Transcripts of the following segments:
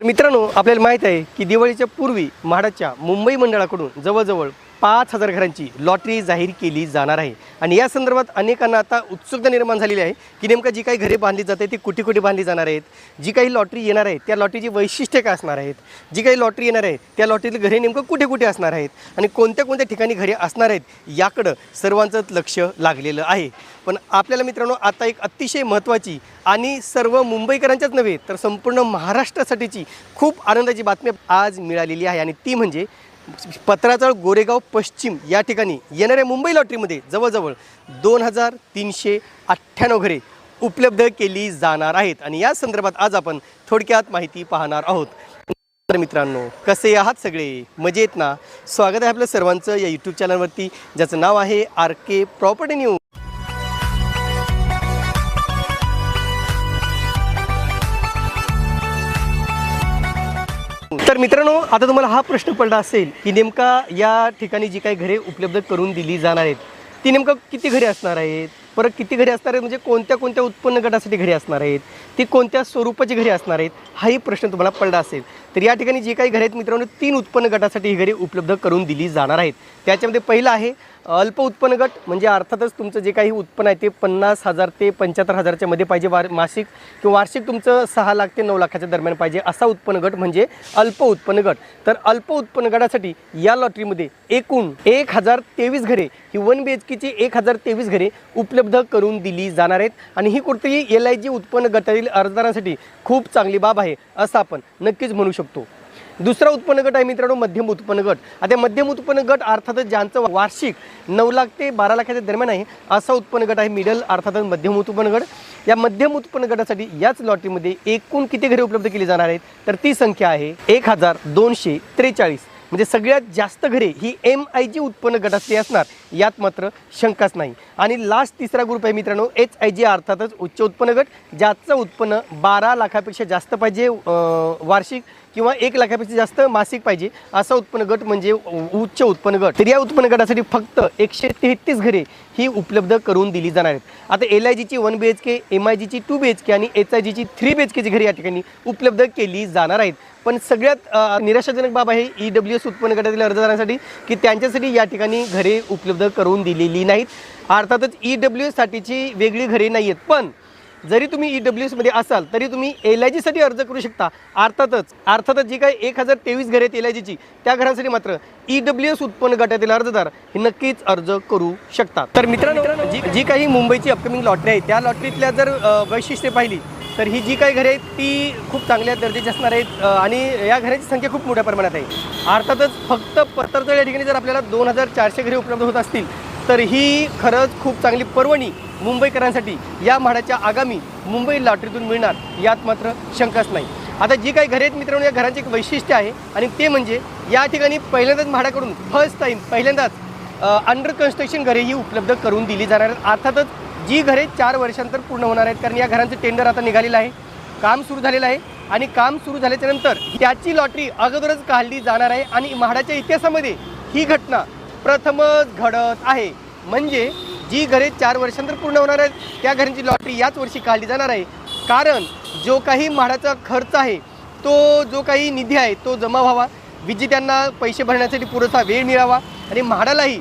तर मित्रांनो आपल्याला माहीत आहे की दिवाळीच्या पूर्वी म्हाडाच्या मुंबई मंडळाकडून जवळजवळ पाच हजार घरांची लॉटरी जाहीर केली जाणार आहे. आणि या संदर्भात अनेकांना आता उत्सुकता निर्माण झालेली आहे की नेमकं जी काही घरे बांधली जाते ती कुठे कुठे बांधली जाणार आहेत जी काही लॉटरी येणार आहे त्या लॉटरीची वैशिष्ट्य काय असणार आहेत जी काही लॉटरी येणार आहे त्या लॉटरीतील घरे नेमकं कुठे कुठे असणार आहेत आणि कोणत्या कोणत्या ठिकाणी घरे असणार आहेत याकडं सर्वांचं लक्ष लागलेलं आहे. पण आपल्याला मित्रांनो आता एक अतिशय महत्त्वाची आणि सर्व मुंबईकरांच्याच नव्हे तर संपूर्ण महाराष्ट्रासाठीची खूप आनंदाची बातमी आज मिळालेली आहे. आणि ती म्हणजे पत्राचाळ गोरेगाव पश्चिम या ठिकाणी येणाऱ्या मुंबई लॉटरीमध्ये जवळजवळ दोन हजार तीनशे अठ्ठ्याण्णव घरे उपलब्ध केली जाणार आहेत. आणि या संदर्भात आज आपण थोडक्यात माहिती पाहणार आहोत. तर मित्रांनो कसे आहात सगळे? मजेत ना? स्वागत आहे आपलं सर्वांचं या यूट्यूब चॅनलवरती ज्याचं नाव आहे आर के प्रॉपर्टी न्यूज. तर मित्रांनो आता तुम्हाला हा प्रश्न पडला असेल की नेमका या ठिकाणी जी काही घरे उपलब्ध करून दिली जाणार आहेत ती नेमकं किती घरे असणार आहेत? परत किती घरी असणार आहेत? म्हणजे कोणत्या कोणत्या उत्पन्न गटासाठी घरे असणार आहेत? ती कोणत्या स्वरूपाची घरे असणार आहेत? हाही प्रश्न तुम्हाला पडला असेल. तर या ठिकाणी जी काही घरे आहेत मित्रांनो तीन उत्पन्न गटासाठी ही घरी उपलब्ध करून दिली जाणार आहेत. त्याच्यामध्ये पहिलं आहे अल्प उत्पन्न गट म्हणजे अर्थातच तुमचं जे काही उत्पन्न आहे ते पन्नास हजार ते पंच्याहत्तर हजारच्या मध्ये पाहिजे वार मासिक किंवा वार्षिक तुमचं सहा लाख ते नऊ लाखाच्या दरम्यान पाहिजे असा उत्पन्न गट म्हणजे अल्प उत्पन्न गट. तर अल्प उत्पन्न गटासाठी या लॉटरीमध्ये एकूण एक हजार तेवीस घरे ही वन बी एच केची एक हजार तेवीस घरे उपलब्ध उपलब्ध करून दिली जाणार आहेत. आणि ही कुठेही एल आय जी उत्पन्न गटातील अर्जदारांसाठी खूप चांगली बाब आहे असं आपण नक्कीच म्हणू शकतो. दुसरा उत्पन्न गट आहे मित्रांनो मध्यम उत्पन्न गट. आता मध्यम उत्पन्न गट अर्थातच ज्यांचं वार्षिक नऊ लाख ते बारा लाखाच्या दरम्यान आहे असा उत्पन्न गट आहे मिडल अर्थातच मध्यम उत्पन्न गट. या मध्यम उत्पन्न गटासाठी याच लॉटरीमध्ये एकूण किती घरे उपलब्ध केली जाणार आहेत? तर ती संख्या आहे एक हजार दोनशे त्रेचाळीस. म्हणजे सगळ्यात जास्त घरे ही एम आय जी उत्पन्न गटातली असणार यात मात्र शंकाच नाही. आणि लास्ट तिसरा ग्रुप आहे मित्रांनो एच आय जी अर्थातच उच्च उत्पन्न गट ज्याचं उत्पन्न बारा लाखापेक्षा जास्त पाहिजे वार्षिक किंवा एक लाखापेक्षा जास्त मासिक पाहिजे. असा उत्पन्न गट म्हणजे उ- उच्च उत्पन्न गट. तर या उत्पन्न गटासाठी फक्त एकशे तेहतीस घरे ही उपलब्ध करून दिली जाणार आहेत. आता एल आय जीची one B H K M I जीची टू बी एच के आणि एच आय जीची थ्री बी एच केची घरे या ठिकाणी उपलब्ध केली जाणार आहेत. पण सगळ्यात निराशाजनक बाब आहे ई डब्ल्यू एस उत्पन्न गटातील अर्जदारांसाठी की त्यांच्यासाठी या ठिकाणी घरे उपलब्ध करून दिलेली नाहीत. अर्थातच ई डब्ल्यू एससाठीची वेगळी घरे नाही आहेत पण जरी तुम्ही ई डब्ल्यू एसमध्ये असाल तरी तुम्ही एल आय जीसाठी अर्ज करू शकता. अर्थातच अर्थातच जी काही एक हजार तेवीस घरे आहेत एल आय जीची त्या घरांसाठी मात्र ई डब्ल्यू एस उत्पन्न गटातील अर्जदार हे नक्कीच अर्ज करू शकतात. तर मित्रांनो जी जी काही मुंबईची अपकमिंग लॉटरी आहे त्या लॉटरीतल्या जर वैशिष्ट्ये पाहिली तर ही जी काही घरे आहेत ती खूप चांगल्या दर्जाची असणार आहेत आणि या घरांची संख्या खूप मोठ्या प्रमाणात आहे. अर्थातच फक्त पत्रतळ या ठिकाणी जर आपल्याला दोन हजार चारशे घरे उपलब्ध होत असतील तर ही खरंच खूप चांगली पर्वणी मुंबईकरांसाठी या म्हाडाच्या आगामी मुंबई लॉटरीतून मिळणार यात मात्र शंकाच नाही. आता जी काही घरे आहेत मित्रांनो या घरांचे एक वैशिष्ट्य आहे आणि ते म्हणजे या ठिकाणी पहिल्यांदाच म्हाडाकडून फर्स्ट टाईम पहिल्यांदाच अंडर कन्स्ट्रक्शन घरे ही उपलब्ध करून दिली जाणार आहेत. अर्थातच जी घरे चार वर्षांतर पूर्ण होणार आहेत कारण या घरांचं टेंडर आता निघालेलं आहे काम सुरू झालेलं आहे आणि काम सुरू झाल्याच्यानंतर त्याची लॉटरी अगोदरच काढली जाणार आहे आणि म्हाडाच्या इतिहासामध्ये ही घटना प्रथमच घडत आहे. म्हणजे जी घरे चार वर्षांतर पूर्ण होणार आहेत त्या घरांची लॉटरी याच वर्षी काढली जाणार आहे. कारण जो काही म्हाडाचा खर्च आहे तो जो काही निधी आहे तो जमा व्हावा. विजेत्यांना पैसे भरण्यासाठी पुरेसा वेळ मिळावा. आणि म्हाडालाही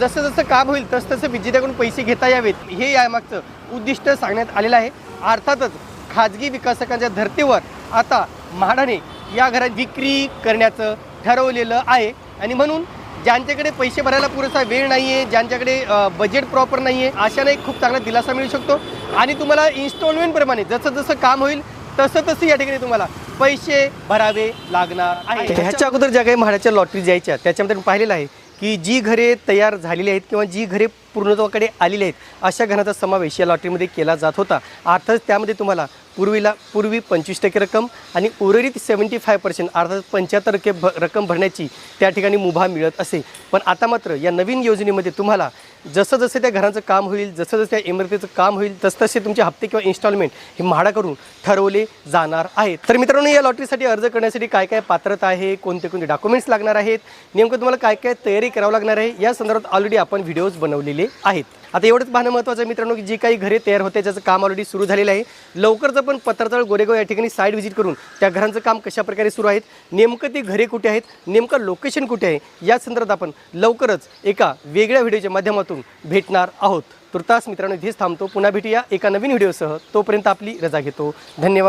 जसं जसं काम होईल तसं तसं विजेत्याकडून पैसे घेता यावेत. हे यामागचं उद्दिष्ट सांगण्यात आलेलं आहे. अर्थातच खाजगी विकासकांच्या धर्तीवर आता म्हाडाने या घरात विक्री करण्याचं ठरवलेलं आहे. आणि म्हणून ज्यांच्याकडे पैसे भरायला पुरेसा वेळ नाही आहे ज्यांच्याकडे बजेट प्रॉपर नाही आहे अशाने खूप चांगला दिलासा मिळू शकतो. आणि तुम्हाला इन्स्टॉलमेंटप्रमाणे जसं जसं काम होईल तसं तसं या ठिकाणी तुम्हाला पैसे भरावे लागणार आहे ह्याच्या अगोदर ज्या काही म्हाडाच्या लॉटरी जायच्या त्याच्यामध्ये पाहिलेलं आहे की जी घरे तयार झालेली आहेत किंवा जी घरे पूर्णत्वाकडे आलेली आहेत अशा घराचा समावेश या लॉटरीमध्ये केला जात होता. अर्थात त्यामध्ये तुम्हाला पूर्वीला पूर्वी पंचवीस टक्के रक्कम आणि उर्वरित सेवन्टी फाय पर्सेंट अर्थात पंच्याहत्तर टक्के भ रक्कम भरण्याची त्या ठिकाणी मुभा मिळत असे. पण आता मात्र या नवीन योजनेमध्ये तुम्हाला जसं जसं त्या घरांचं काम होईल जसं जसं त्या इमारतीचं काम होईल तसतसे तुमचे हप्ते किंवा इन्स्टॉलमेंट हे म्हाडाकडून ठरवले जाणार आहेत. तर मित्रांनो या लॉटरीसाठी अर्ज करण्यासाठी काय काय पात्रता आहे कोणते कोणते डॉक्युमेंट्स लागणार आहेत नेमकं तुम्हाला काय काय तयारी करावं लागणार आहे या संदर्भात ऑलरेडी आपण व्हिडिओज बनवलेले आहेत. आता एवढंच पाहणं महत्त्वाचं आहे मित्रांनो की जी काही घरे तयार होते ज्याचं काम ऑलरेडी सुरू झालेलं आहे लवकरच आपण पत्रतळ गोरेगाव या ठिकाणी साईट व्हिजिट करून त्या घरांचं काम कशा प्रकारे सुरू आहेत नेमकं ते घरे कुठे आहेत नेमकं लोकेशन कुठे आहे या संदर्भात आपण लवकरच एका वेगळ्या व्हिडिओच्या माध्यमातून भेटणार आहोत. तुर्तास मित्रांनो इथेच थांबतो. पुन्हा भेटूया एका नवीन व्हिडिओसह. तोपर्यंत आपली रजा घेतो. धन्यवाद.